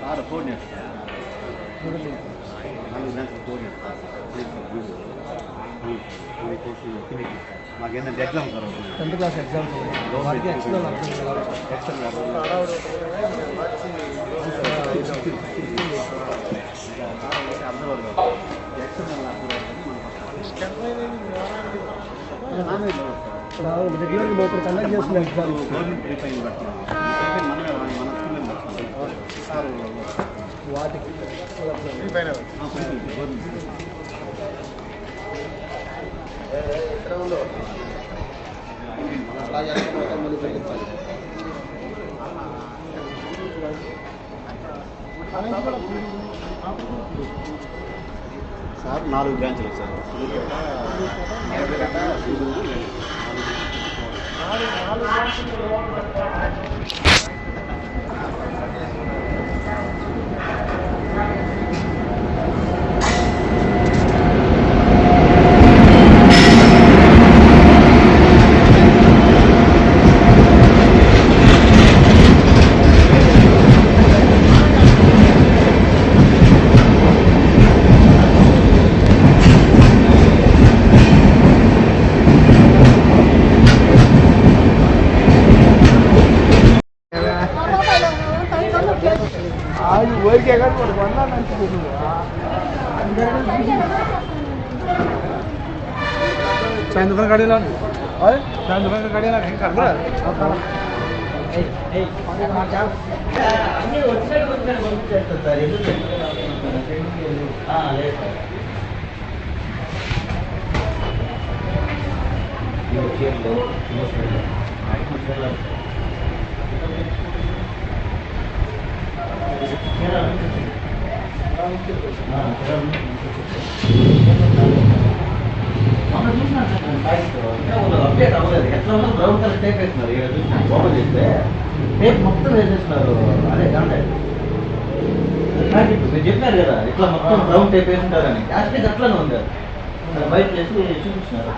Sir phone చేస్తా నాలుగు గంటలకు ఫోన్ చేస్తా మాకేంటంటే exam sir tenth class exams వాటికి ఎక్స్టర్నల్ అర్థం కావాలి రెగ్యులర్గా లోపల కండక్ట్ చేస్తున్న ఎగ్జామ్ వాటికి రిఫైన్ సార్ నాలుగు బ్రాంచ్లు సార్. నాలుగు బ్రాంచ్లు. चाय दुकान गाड़ी ला दुकान का गाड़ी ला कहीं कर रहा అప్డేట్ అవ్వలేదు ఎట్లా ఉన్నా బ్రౌన్ కలర్ టేప్ వేస్తున్నారు ఇక్కడ చూసిన ఓపెన్ చేస్తే టేప్ మొత్తం వేసేస్తున్నారు అదే కాంటాక్ట్ మీరు చెప్పారు కదా ఇట్లా మొత్తం బ్రౌన్ టేప్ వేసుంటారని యాస్టేజ్ అట్లానే ఉంది అది. బయట చేసి చూపించినారు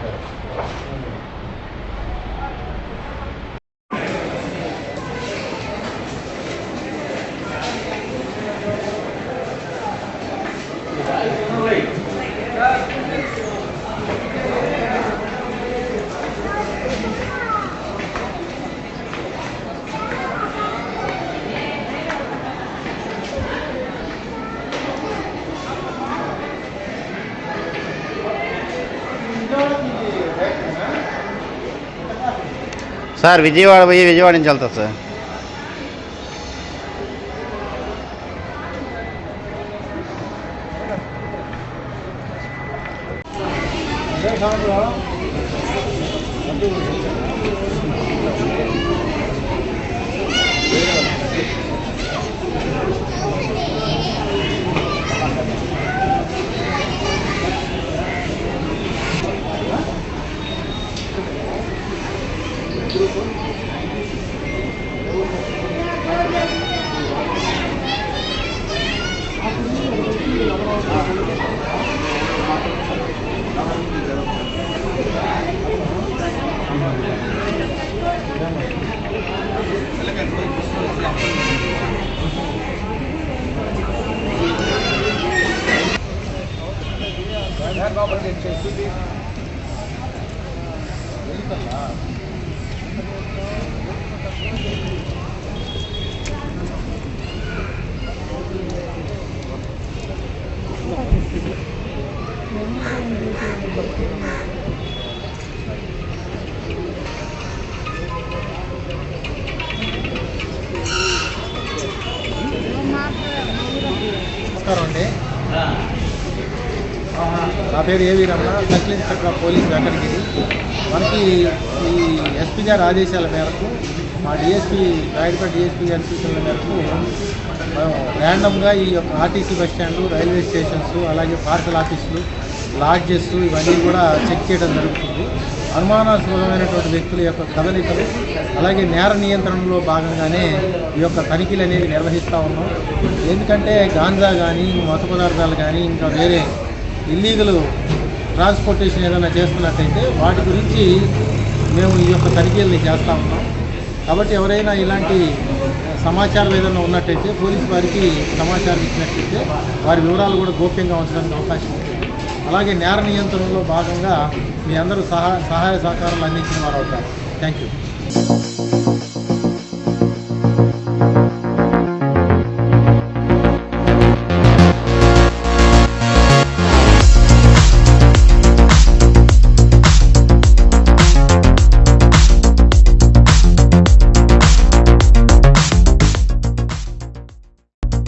సార్ విజయవాడ పోయి విజయవాడ నుంచి వెళ్తా సార్ నమస్కారం Thank you. పేరు ఏవి Ramana circle inspector police Venkatagiri మనకి ఈ ఎస్పీ గారి ఆదేశాల మేరకు మా డిఎస్పీ రాయడపేట డిఎస్పీ గారి సూచనల మేరకు ర్యాండమ్గా ఈ యొక్క ఆర్టీసీ బస్ స్టాండ్లు రైల్వే స్టేషన్స్ అలాగే పార్సల్ ఆఫీసులు లాడ్జెస్ ఇవన్నీ కూడా చెక్ చేయడం జరుగుతుంది. అనుమానాస్పదమైనటువంటి వ్యక్తుల యొక్క కదలికలు అలాగే నేర నియంత్రణలో భాగంగానే ఈ యొక్క తనిఖీలు అనేవి నిర్వహిస్తూ ఉన్నాం. ఎందుకంటే గాంజా కానీ మత పదార్థాలు కానీ ఇంకా వేరే ఇల్లీగల్ ట్రాన్స్పోర్టేషన్ ఏదైనా చేస్తున్నట్టయితే వాటి గురించి మేము ఈ యొక్క తనిఖీలని చేస్తూ ఉన్నాం. కాబట్టి ఎవరైనా ఇలాంటి సమాచారం ఏదైనా ఉన్నట్టయితే పోలీసు వారికి సమాచారం ఇచ్చినట్టయితే వారి వివరాలు కూడా గోప్యంగా ఉంచడానికి అవకాశం ఉంటుంది. అలాగే నేర నియంత్రణలో భాగంగా మీ అందరూ సహా సహాయ సహకారాలు అందించిన వారు అవుతారు. Thank you